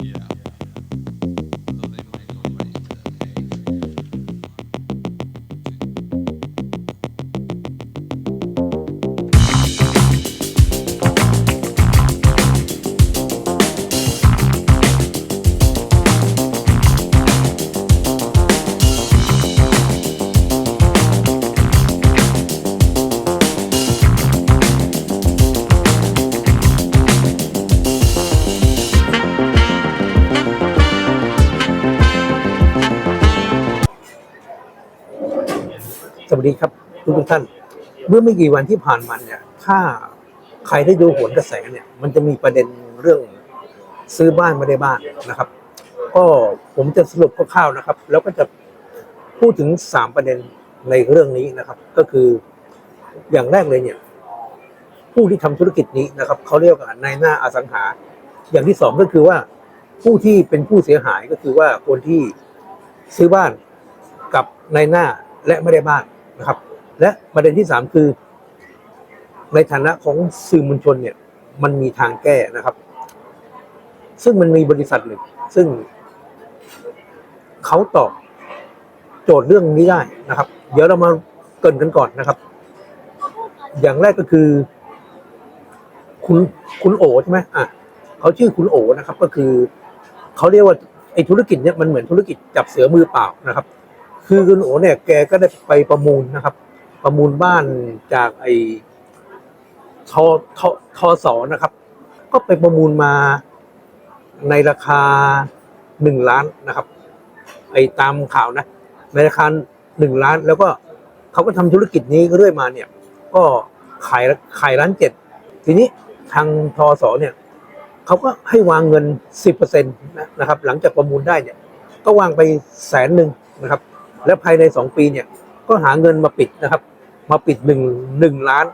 Yeah. สวัสดีครับทุกทุกท่าน เมื่อไม่กี่วันที่ผ่านมาเนี่ยถ้าใครได้ดูโหนกระแสเนี่ย มันจะมีประเด็นเรื่องซื้อบ้านไม่ได้บ้านนะครับ ก็ผมจะสรุปคร่าวๆนะครับ แล้วก็จะพูดถึงสามประเด็นในเรื่องนี้นะครับ ก็คืออย่างแรกเลยเนี่ย ผู้ที่ทำธุรกิจนี้นะครับเขาเรียกว่านายหน้าอสังหา อย่างที่สองก็คือว่าผู้ที่เป็นผู้เสียหายก็คือว่าคนที่ซื้อบ้านกับนายหน้า และไม่ได้บ้านนะครับ และประเด็นที่สามคือ ในฐานะของสื่อมวลชนเนี่ย มันมีทางแก้นะครับ ซึ่งมันมีบริษัทหนึ่ง ซึ่งเขาตอบโจทย์เรื่องนี้ได้นะครับ เดี๋ยวเรามาเกินกันก่อนนะครับ อย่างแรกก็คือ คุณคุณโอใช่ไหมอะเขาชื่อคุณโอนะครับ ก็คือเขาเรียกว่าไอ้ธุรกิจเนี่ยมันเหมือนธุรกิจจับเสือมือเปล่านะครับ คือคุณโอเนี่ยแกก็ได้ไปประมูลนะครับ ประมูลบ้านจากไอ้ทอทอทศนะครับ ก็ไปประมูลมาในราคาหนึ่งล้านนะครับ ไอ้ตามข่าวนะ ในราคาหนึ่งล้าน แล้วก็เขาก็ทำธุรกิจนี้เรื่อยมาเนี่ย ก็ขายขายล้านเจ็ดทีนี้ทางทศเนี่ยเขาก็ให้วางเงินสิบเปอร์เซ็นต์นะครับ หลังจากประมูลได้เนี่ย ก็วางไปแสนหนึ่งนะครับ และภายในสองปีเนี่ย ก็หาเงินมาปิดนะครับ มาปิดหนึ่งหนึ่งล้าน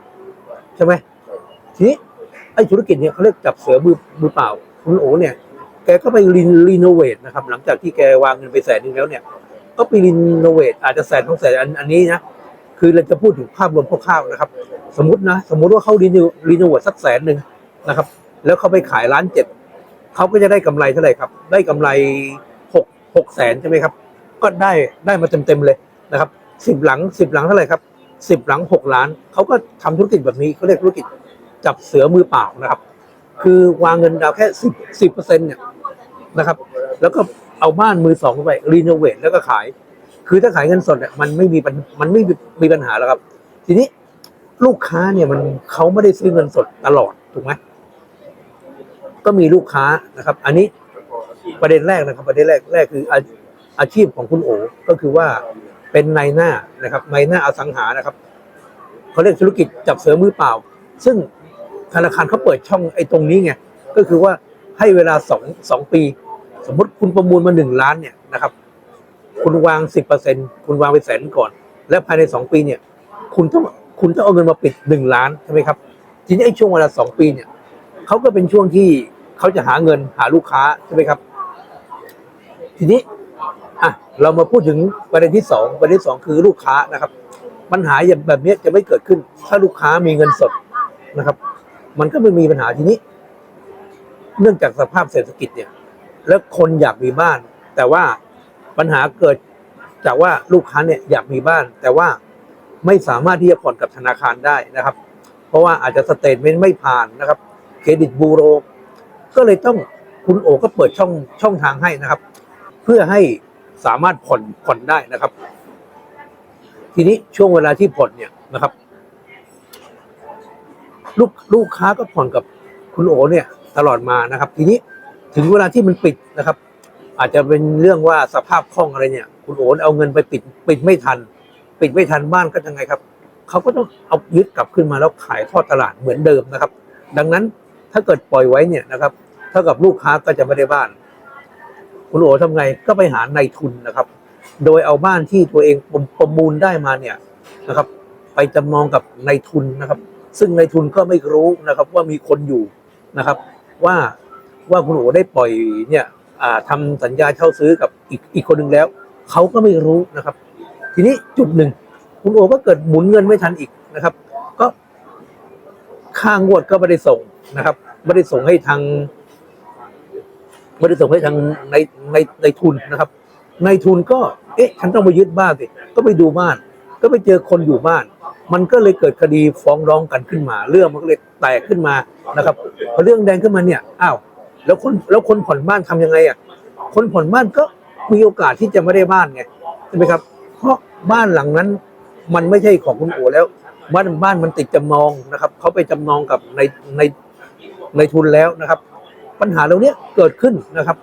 ใช่ไหมทีนี้ไอ้ธุรกิจเนี่ยเขาเรียกจับเสือมือมือเปล่า คุณโอเนี่ย แกก็ไปรีรีโนเวทนะครับ หลังจากที่แกวางเงินไปแสนหนึงแล้วเนี่ย ก็ไปรีโนเวทอาจจะแสนต้องแสนอันอันนี้นะคือเราจะพูดถึงภาพรวมคร่าวๆนะครับ สมมตินะ สมมติว่าเขารีโนรีโนเวทสักแสนหนึ่งนะครับ แล้วเขาไปขายล้านเจ็ดเขาก็จะได้กำไรเท่าไหร่ครับ ได้กำไรหกหกแสนใช่ไหมครับ ก็ได้ได้มาเต็มๆเลยนะครับสิบหลังสิบหลังเท่าไหร่ครับสิบหลังหกล้าน เขาก็ทำธุรกิจแบบนี้เขาเรียกธุรกิจจับเสือมือเปล่านะครับ คือวางเงินดาวแค่สิบสิบเปอร์เซ็นต์เนี่ยนะครับ แล้วก็เอาบ้านมือสองไปรีโนเวทแล้วก็ขาย คือถ้าขายเงินสดเนี่ยมันไม่มีมันไม่มีปัญหาแล้วครับ ทีนี้ลูกค้าเนี่ยมันเขาไม่ได้ซื้อเงินสดตลอดถูกไหมก็มีลูกค้านะครับ อันนี้ประเด็นแรกนะครับ ประเด็นแรกแรกคือ อาชีพของคุณโอก็คือว่าเป็นนายหน้านะครับนายหน้าอสังหานะครับเขาเรียกธุรกิจจับเสือมือเปล่า ซึ่งธนาคารเขาเปิดช่องไอ้ตรงนี้ไงก็คือว่าให้เวลาสองสองปี สมมติคุณประมูลมาหนึ่งล้านเนี่ยนะครับ คุณวางสิบเปอร์เซ็นคุณวางไปแสนก่อน และภายในสองปีเนี่ย คุณต้องคุณต้องเอาเงินมาปิดหนึ่งล้านใช่ไหมครับทีนี้ไอ้ช่วงเวลาสองปีเนี่ยเขาก็เป็นช่วงที่เขาจะหาเงินหาลูกค้าใช่ไหมครับ ทีนี้ อะเรามาพูดถึงประเด็นที่สองประเด็นที่สองคือลูกค้านะครับ ปัญหาอย่างแบบนี้จะไม่เกิดขึ้น ถ้าลูกค้ามีเงินสดนะครับ มันก็ไม่มีปัญหาทีนี้ เนื่องจากสภาพเศรษฐกิจเนี่ย แล้วคนอยากมีบ้าน แต่ว่าปัญหาเกิดจากว่าลูกค้าเนี่ยอยากมีบ้าน แต่ว่าไม่สามารถที่จะผ่อนกับธนาคารได้นะครับ เพราะว่าอาจจะสเตทเมนต์ไม่ผ่านนะครับ เครดิตบูโร ก็เลยต้องคุณโอก็เปิดช่องช่องทางให้นะครับ เพื่อให้ สามารถผ่อนผ่อนได้นะครับ ทีนี้ช่วงเวลาที่ผ่อนเนี่ยนะครับ ลูกลูกค้าก็ผ่อนกับคุณโอเนี่ย ตลอดมานะครับ ทีนี้ถึงเวลาที่มันปิดนะครับ อาจจะเป็นเรื่องว่าสภาพคล่องอะไรเนี่ย คุณโอเอาเงินไปปิด ปิดไม่ทัน ปิดไม่ทันบ้านก็ยังไงครับเขาก็ต้องเอายึดกลับขึ้นมาแล้วขายทอดตลาดเหมือนเดิมนะครับ ดังนั้นถ้าเกิดปล่อยไว้เนี่ยนะครับ เท่ากับลูกค้าก็จะไม่ได้บ้าน คุณโอ๋ทำไงก็ไปหาในายทุนนะครับ โดยเอาบ้านที่ตัวเองประมูลได้มาเนี่ยนะครับ ไปจำนองกับนายทุนนะครับ ซึ่งนายทุนก็ไม่รู้นะครับว่ามีคนอยู่นะครับ ว่าว่าคุณโอได้ปล่อยเนี่ยอ่าทำสัญญาเช่าซื้อกับอีกอีกคนหนึ่งแล้วเขาก็ไม่รู้นะครับ ทีนี้จุดหนึ่งคุณโอก็เกิดหมุนเงินไม่ทันอีกนะครับ ก็ค่างวดก็ไม่ได้ส่งนะครับไม่ได้ส่งให้ทาง ไม่ได้ส่งให้ทางในในในทุนนะครับ ในทุนก็เอ๊ะฉันต้องไปยึดบ้านสิก็ไปดูบ้าน ก็ไปเจอคนอยู่บ้าน มันก็เลยเกิดคดีฟ้องร้องกันขึ้นมา เรื่องมันก็เลยแตกขึ้นมานะครับพอเรื่องแดงขึ้นมาเนี่ยอ้าวแล้วคนแล้วคนผ่อนบ้านทำยังไงอะคนผ่อนบ้านก็มีโอกาสที่จะไม่ได้บ้านไงใช่ไหมครับ เพราะบ้านหลังนั้นมันไม่ใช่ของคุณโอแล้วบ้านบ้านมันติดจำนองนะครับเขาไปจำนองกับในในในทุนแล้วนะครับ ปัญหาเหล่านี้เกิดขึ้นนะครับ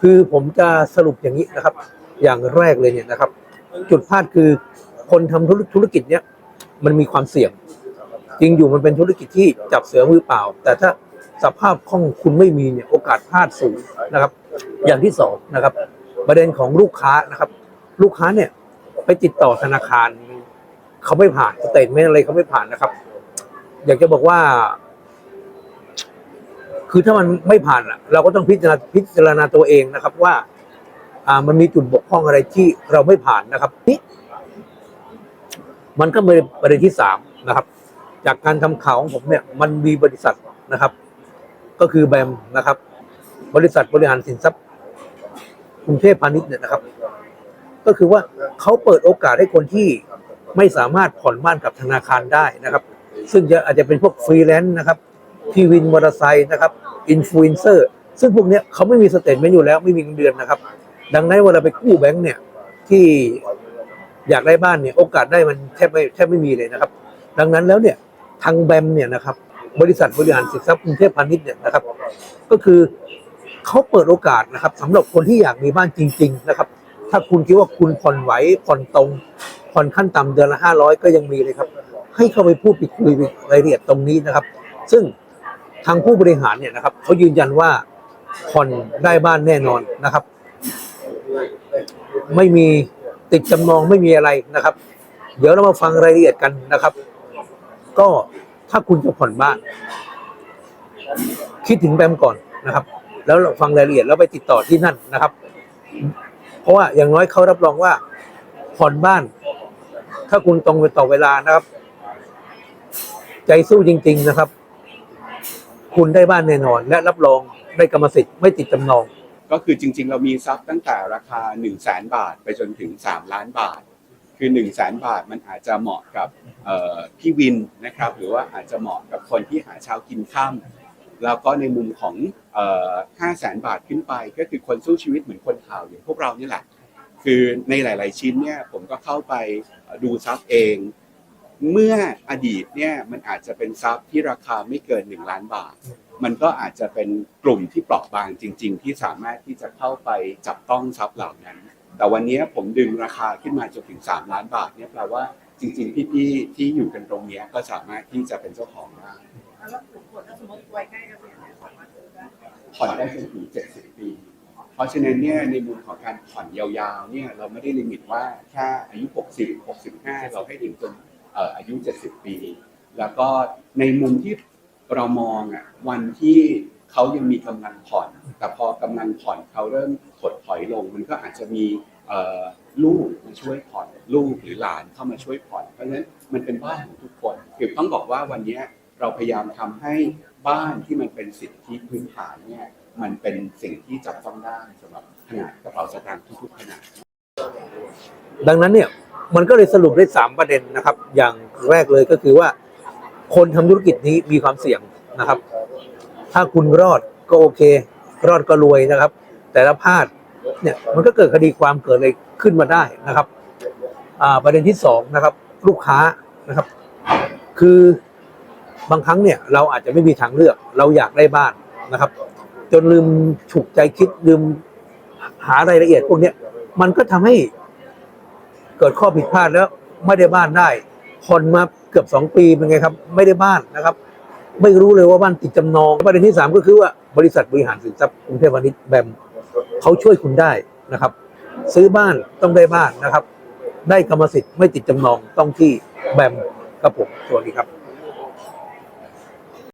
คือผมจะสรุปอย่างนี้นะครับ อย่างแรกเลยเนี่ยนะครับ จุดพลาดคือคนทำธุรธุรกิจเนี่ยมันมีความเสี่ยง จริงอยู่มันเป็นธุรกิจที่จับเสือมือเปล่า แต่ถ้าสภาพคล่องคุณไม่มีเนี่ยโอกาสพลาดสูงนะครับ อย่างที่สองนะครับ ประเด็นของลูกค้านะครับ ลูกค้าเนี่ยไปติดต่อธนาคารเขาไม่ผ่านสเตทเมนอะไรเขาไม่ผ่านนะครับ อยากจะบอกว่า คือถ้ามันไม่ผ่านอะเราก็ต้องพิจารณาพิจารณาตัวเองนะครับว่าอ่ามันมีจุดบกพร่องอะไรที่เราไม่ผ่านนะครับนี่มันก็เป็นประเด็นที่สามนะครับ จากการทำข่าวของผมเนี่ยมันมีบริษัทนะครับ ก็คือแบมนะครับ บริษัทบริหารสินทรัพย์กรุงเทพพาณิชย์เนี่ยนะครับ ก็คือว่าเขาเปิดโอกาสให้คนที่ไม่สามารถผ่อนบ้านกับธนาคารได้นะครับ ซึ่งจะอาจจะเป็นพวกฟรีแลนซ์นะครับ ที่วินมอเตอร์ไซค์นะครับอินฟลูเอนเซอร์ซึ่งพวกนี้เขาไม่มีสเตทเมนต์อยู่แล้วไม่มีเงินเดือนนะครับ ดังนั้นเวลาไปกู้แบงค์เนี่ยที่อยากได้บ้านเนี่ยโอกาสได้มันแทบไม่แทบไม่มีเลยนะครับ ดังนั้นแล้วเนี่ยทางแบมเนี่ยนะครับบริษัทบริหารสินทรัพย์กรุงเทพพาณิชย์เนี่ยนะครับ ก็คือเขาเปิดโอกาสนะครับสำหรับคนที่อยากมีบ้านจริง ๆ นะครับ ถ้าคุณคิดว่าคุณผ่อนไหวผ่อนตรงผ่อนขั้นต่ำเดือนละห้าร้อยก็ยังมีเลยครับ ให้เข้าไปพูดไปคุยรายละเอียดตรงนี้นะครับ ซึ่ง ทางผู้บริหารเนี่ยนะครับเขายืนยันว่าผ่อนได้บ้านแน่นอนนะครับ ไม่มีติดจำนองไม่มีอะไรนะครับ เดี๋ยวเรามาฟังรายละเอียดกันนะครับ ก็ถ้าคุณจะผ่อนบ้าน คิดถึงแบมก่อนนะครับ แล้วเราฟังรายละเอียดแล้วไปติดต่อที่นั่นนะครับ เพราะว่าอย่างน้อยเขารับรองว่าผ่อนบ้าน ถ้าคุณตรงไปต่อเวลานะครับ ใจสู้จริง ๆ นะครับ คุณได้บ้านแน่นอน และรับรองได้กรรมสิทธิ์ไม่ติดจำนอง ก็คือจริง ๆ เรามีทรัพย์ตั้งแต่ราคา 1 0 0 0 0แบาท ไปจนถึง 3 ล้านบาท คือ 1 0 0 0 0แบาทมันอาจจะเหมาะกับเอ่อพี่วินนะครับ หรือว่าอาจจะเหมาะกับคนที่หาเช้ากินข้ามแล้วก็ในมุมของเอ่อ5 0 0แสนบาทขึ้นไปก็คือคนสู้ชีวิตเหมือนคนข่าวอย่างพวกเรานี่แหละ คือในหลาย ๆ ชิ้นเนี่ยผมก็เข้าไปดูทรัพย์เอง เมื่ออดีตเนี่ยมันอาจจะเป็นทรัพย์ที่ราคาไม่เกิน 1 ล้านบาท มันก็อาจจะเป็นกลุ่มที่เปราะบางจริง ๆ ที่สามารถที่จะเข้าไปจับต้องทรัพย์เหล่านั้น แต่วันนี้ผมดึงราคาขึ้นมาจนถึง 3 ล้านบาทเนี่ยแปลว่าจริง ๆ พี่ๆที่อยู่กันตรงนี้ก็สามารถที่จะเป็นเจ้าของได้แล้วถึงผลถ้าสมมติวัยใกล้เกษียณเนี่ยสามารถซื้อได้ผ่อนได้จนถึง70 ปี เพราะฉะนั้นเนี่ยในมุมของการผ่อนยาวๆเนี่ยเราไม่ได้ลิมิตว่าแค่อายุ 60 65 เราให้ถึงจน อายุ 70 ปี แล้วก็ในมุมที่เรามองอะวันที่เขายังมีกำลังผ่อน แต่พอกำลังผ่อนเขาเริ่มถดถอยลง มันก็อาจจะมีลูกมาช่วยผ่อนลูกหรือหลานเข้ามาช่วยผ่อน เพราะฉะนั้นมันเป็นบ้านของทุกคนคือต้องบอกว่าวันนี้เราพยายามทำให้บ้านที่มันเป็นสิทธิพื้นฐานเนี่ยมันเป็นสิ่งที่จับต้องได้สำหรับขนาดกระเป๋าสตางค์ทุกๆขนาดดังนั้นเนี่ย มันก็เลยสรุปได้สามประเด็นนะครับ อย่างแรกเลยก็คือว่า คนทำธุรกิจนี้มีความเสี่ยงนะครับ ถ้าคุณรอดก็โอเค รอดก็รวยนะครับ แต่ถ้าพลาดเนี่ยมันก็เกิดคดีความเกิดอะไรขึ้นมาได้นะครับประเด็นที่สองนะครับ ลูกค้านะครับ คือบางครั้งเนี่ยเราอาจจะไม่มีทางเลือก เราอยากได้บ้านนะครับ จนลืมฉุกใจคิดลืมหารายละเอียดพวกนี้มันก็ทำให้ เกิดข้อผิดพลาดแล้วไม่ได้บ้านได้ผ่อนมาเกือบสองปีเป็นไงครับ ไม่ได้บ้านนะครับ ไม่รู้เลยว่าบ้านติดจำนองประเด็นที่สามก็คือว่าบริษัทบริหารสินทรัพย์กรุงเทพพาณิชย์แบมเขาช่วยคุณได้นะครับ ซื้อบ้านต้องได้บ้านนะครับ ได้กรรมสิทธิ์ไม่ติดจำนองต้องที่แบมครับผมสวัสดีครับ